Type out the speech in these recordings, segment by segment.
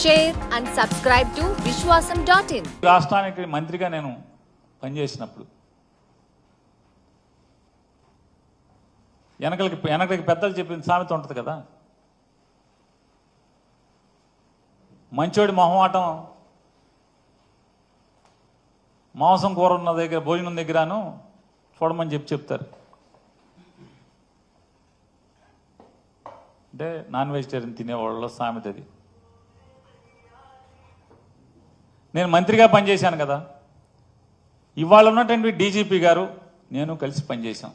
Share and subscribe to Vishwasam dot in రాష్ట్రానికి మంత్రిగా నేను పనిచేసినప్పుడు వెనకలకి వెనకలకి పెద్దలు చెప్పిన సామెత ఉంటుంది కదా? మంచోడి మొహమాటం మాంసం కూర ఉన్న దగ్గర భోజనం దగ్గరను చూడమని చెప్పి చెప్తారు. అంటే నాన్ వెజిటేరియన్ తినేవాళ్ళలో సామెత అది. నేను మంత్రిగా పనిచేశాను కదా. ఇవాళ ఉన్నటువంటి డీజీపీ గారు నేను కలిసి పనిచేశాం.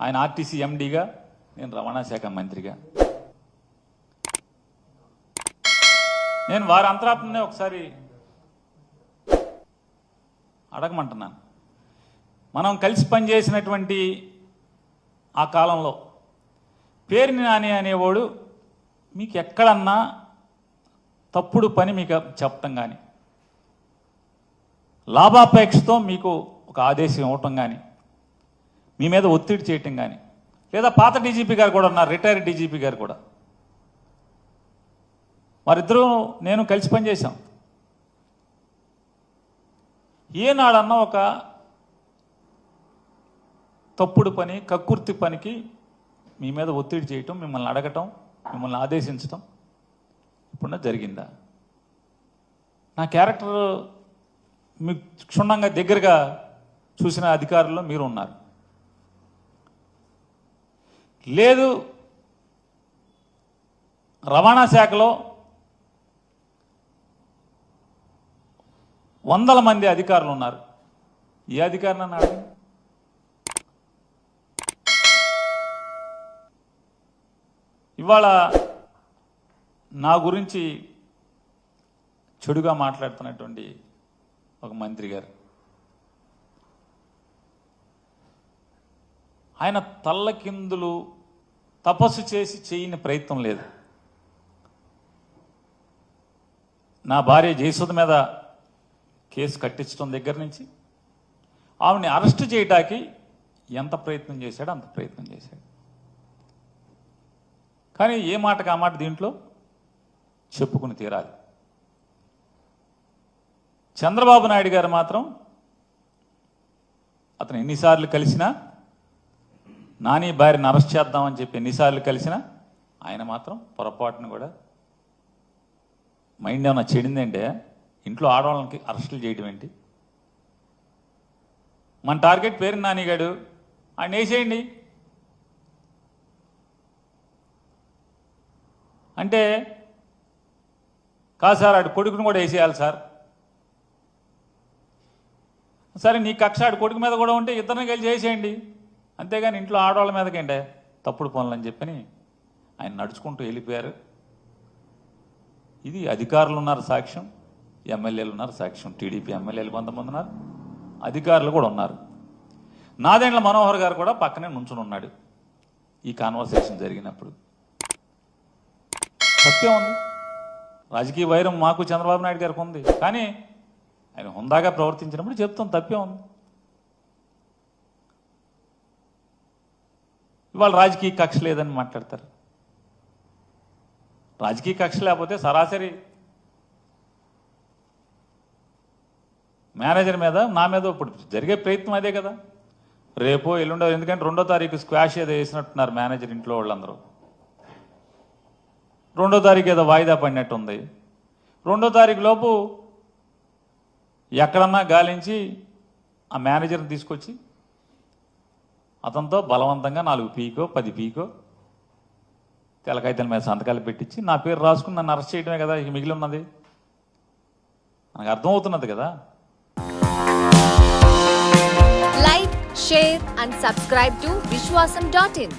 ఆయన ఆర్టీసీ ఎండీగా నేను రవాణా శాఖ మంత్రిగా. నేను వారి అంతరాత్మనే ఒకసారి అడగమంటున్నాను. మనం కలిసి పనిచేసినటువంటి ఆ కాలంలో పేరుని నాని అనేవాడు మీకు ఎక్కడన్నా తప్పుడు పని మీకు చెప్పటం కానీ లాభాపేక్షతో మీకు ఒక ఆదేశం ఇవ్వటం కానీ మీ మీద ఒత్తిడి చేయటం కానీ లేదా పాత డీజీపీ గారు కూడా ఉన్నారు రిటైర్డ్ డీజీపీ గారు కూడా. వారిద్దరూ నేను కలిసి పనిచేశాం ఏనాడన్నా ఒక తప్పుడు పని కక్కుర్తి పనికి మీ మీద ఒత్తిడి చేయటం మిమ్మల్ని అడగటం మిమ్మల్ని ఆదేశించటం ఇప్పుడున్న జరిగిందా? నా క్యారెక్టర్ మీకు క్షుణ్ణంగా దగ్గరగా చూసిన అధికారుల్లో మీరు ఉన్నారు లేదు రవాణా శాఖలో వందల మంది అధికారులు ఉన్నారు. ఏ అధికారులు అన్నాడు ఇవాళ నా గురించి చెడుగా మాట్లాడుతున్నటువంటి ఒక మంత్రి గారు. ఆయన తల్లకిందులు తపస్సు చేసి చేయని ప్రయత్నం లేదు. నా భార్య జయసుధ మీద కేసు కట్టించడం దగ్గర నుంచి ఆమెని అరెస్ట్ చేయటానికి ఎంత ప్రయత్నం చేశాడో అంత ప్రయత్నం చేశాడు. కానీ ఏ మాటకు ఆ మాట దీంట్లో? చెప్పుకుని తీరాలి. చంద్రబాబు నాయుడు గారు మాత్రం అతను ఎన్నిసార్లు కలిసినా నాని భార్యను అరెస్ట్ చేద్దామని చెప్పి ఎన్నిసార్లు కలిసినా ఆయన మాత్రం పొరపాటును కూడా మైండ్ ఏమైనా చెడిందంటే ఇంట్లో ఆడవాళ్ళకి అరెస్టులు చేయడం ఏంటి? మన టార్గెట్ పేరు నానిగాడు ఆయన వేసేయండి అంటే కాదు సార్ ఆడు కొడుకును కూడా వేసేయాలి సార్. సరే నీ కక్ష ఆడు కొడుకు మీద కూడా ఉంటే ఇద్దరిని కలిసి చేసేయండి అంతేగాని ఇంట్లో ఆడవాళ్ళ మీదకేంటే తప్పుడు పనులు అని చెప్పని ఆయన నడుచుకుంటూ వెళ్ళిపోయారు. ఇది అధికారులు ఉన్నారు సాక్ష్యం ఎమ్మెల్యేలు ఉన్నారు సాక్ష్యం టీడీపీ ఎమ్మెల్యేలు కొంతమంది ఉన్నారు అధికారులు కూడా ఉన్నారు. నాదేండ్ల మనోహర్ గారు కూడా పక్కనే నుంచుని ఉన్నాడు ఈ కాన్వర్సేషన్ జరిగినప్పుడు. సత్యం ఉంది. రాజకీయ వైరం మాకు చంద్రబాబు నాయుడు గారికి ఉంది. కానీ ఆయన హుందాగా ప్రవర్తించినప్పుడు చెప్తాం తప్పే ఉంది. ఇవాళ రాజకీయ కక్ష లేదని మాట్లాడతారు. రాజకీయ కక్ష లేకపోతే సరాసరి మేనేజర్ మీద నా మీద ఇప్పుడు జరిగే ప్రయత్నం అదే కదా. రేపో ఎల్లుండో ఎందుకంటే రెండో తారీఖు స్క్వాష్ ఏదో వేసినట్టున్నారు మేనేజర్ ఇంట్లో వాళ్ళందరూ. రెండో తారీఖు ఏదో వాయిదా పడినట్టు ఉంది రెండో తారీఖు లోపు ఎక్కడన్నా గాలించి ఆ మేనేజర్ని తీసుకొచ్చి అతనితో బలవంతంగా నాలుగు పీకో పది పీకో తెలకాయితల మీద సంతకాలు పెట్టించి నా పేరు రాసుకుని నన్ను అరెస్ట్ చేయడమే కదా ఇక మిగిలి ఉన్నది మనకు అర్థమవుతున్నది కదా? Like share and subscribe to Vishwasam dot in